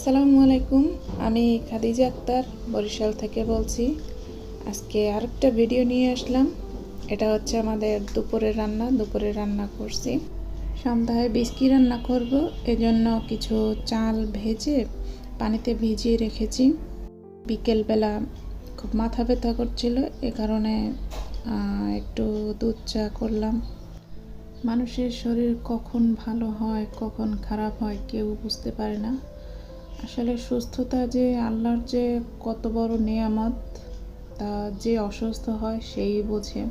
আসসালামু আলাইকুম। আমি খাদিজা আক্তার, বরিশাল থেকে বলছি। আজকে আরেকটা ভিডিও নিয়ে আসলাম। এটা হচ্ছে আমাদের দুপুরের রান্না দুপুরে রান্না করছি। সন্ধ্যায় বিস্কি রান্না করব। এজন্য কিছু চাল ভেজে পানিতে ভিজিয়ে রেখেছি। বিকেলবেলা খুব মাথা ব্যথা করছিল। এ কারণে একটু দুধ চা করলাম। মানুষের শরীর কখন ভালো হয়, কখন খারাপ হয় কেউ বুঝতে পারে না। আসলে সুস্থতা যে আল্লাহর যে কত বড় নেয়ামত, তা যে অসুস্থ হয় সেই বোঝে।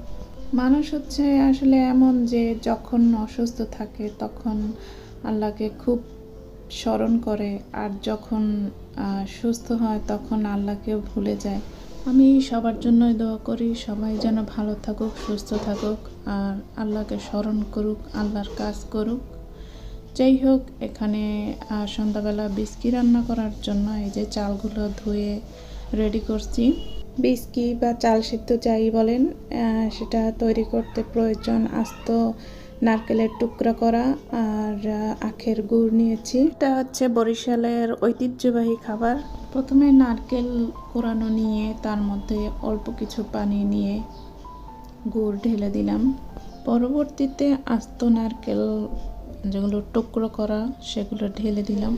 মানুষ হচ্ছে আসলে এমন যে যখন অসুস্থ থাকে তখন আল্লাহকে খুব স্মরণ করে, আর যখন সুস্থ হয় তখন আল্লাহকেও ভুলে যায়। আমি সবার জন্যই দোয়া করি, সবাই যেন ভালো থাকুক, সুস্থ থাকুক, আর আল্লাহকে স্মরণ করুক, আল্লাহর কাজ করুক। যাই হোক, এখানে সন্ধ্যাবেলা বিস্কি রান্না করার জন্য এই যে চালগুলো ধুয়ে রেডি করছি। বিস্কি বা চাল সিদ্ধ যাই বলেন সেটা তৈরি করতে প্রয়োজন আস্ত নারকেলের টুকরা করা আর আখের গুড় নিয়েছি। এটা হচ্ছে বরিশালের ঐতিহ্যবাহী খাবার। প্রথমে নারকেল কোরানো নিয়ে, তার মধ্যে অল্প কিছু পানি নিয়ে গুড় ঢেলে দিলাম। পরবর্তীতে আস্ত নারকেল যেগুলো টুকরো করা, সেগুলো ঢেলে দিলাম।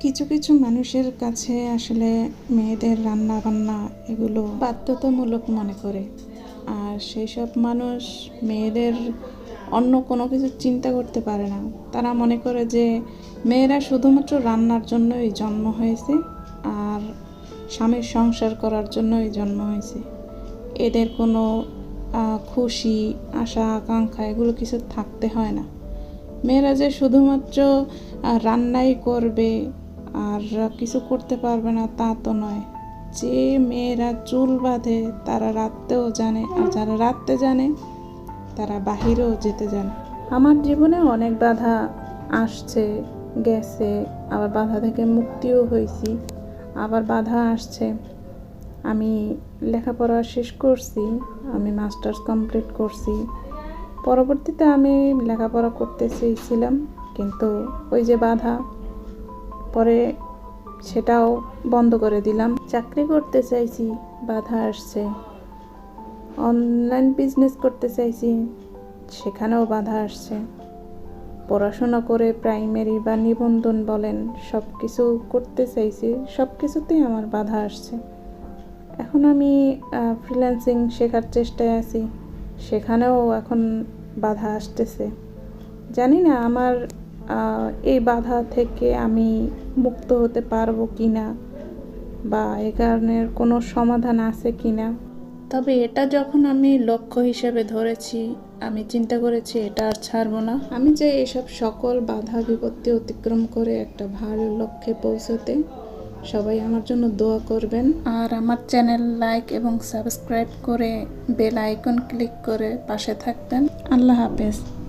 কিছু কিছু মানুষের কাছে আসলে মেয়েদের রান্না বান্না এগুলো বাধ্যতামূলক মনে করে। আর সেই সব মানুষ মেয়েদের অন্য কোনো কিছু চিন্তা করতে পারে না। তারা মনে করে যে মেয়েরা শুধুমাত্র রান্নার জন্যই জন্ম হয়েছে আর স্বামীর সংসার করার জন্যই জন্ম হয়েছে। এদের কোনো খুশি, আশা, আকাঙ্ক্ষা এগুলো কিছু থাকতে হয় না। মেয়েরা যে শুধুমাত্র রান্নাই করবে আর কিছু করতে পারবে না তা তো নয়। যে মেয়েরা চুল বাঁধে, তারা রাত্রেও জানে, আর যারা রাত্রে জানে, তারা বাহিরেও যেতে জানে। আমার জীবনে অনেক বাধা আসছে, গেছে, আবার বাধা থেকে মুক্তিও হয়েছি, আবার বাধা আসছে। আমি লেখাপড়া শেষ করছি, আমি মাস্টার্স কমপ্লিট করছি পরবর্তীতে আমি লেখাপড়া করতে চেয়েছিলাম, কিন্তু ওই যে বাধা, পরে সেটাও বন্ধ করে দিলাম। চাকরি করতে চাইছি, বাধা আসছে। অনলাইন বিজনেস করতে চাইছি, সেখানেও বাধা আসছে। পড়াশোনা করে প্রাইমারি বা নিবন্ধন বলেন সব কিছু করতে চাইছি সব কিছুতেই আমার বাধা আসছে। এখন আমি ফ্রিল্যান্সিং শেখার চেষ্টায় আছি। সেখানেও এখন বাধা আসতেছে। জানি না আমার এই বাধা থেকে আমি মুক্ত হতে পারব কি না বা এ কারণের কোনো সমাধান আছে কি না তবে এটা যখন আমি লক্ষ্য হিসেবে ধরেছি, আমি চিন্তা করেছি এটা আর ছাড়বো না। আমি যে এসব সকল বাধা বিপত্তি অতিক্রম করে একটা ভালো লক্ষ্যে পৌঁছতে। সবাই আমার জন্য দোয়া করবেন। আর আমার চ্যানেল লাইক এবং সাবস্ক্রাইব করে বেল আইকন ক্লিক করে পাশে থাকবেন। আল্লাহ হাফেজ।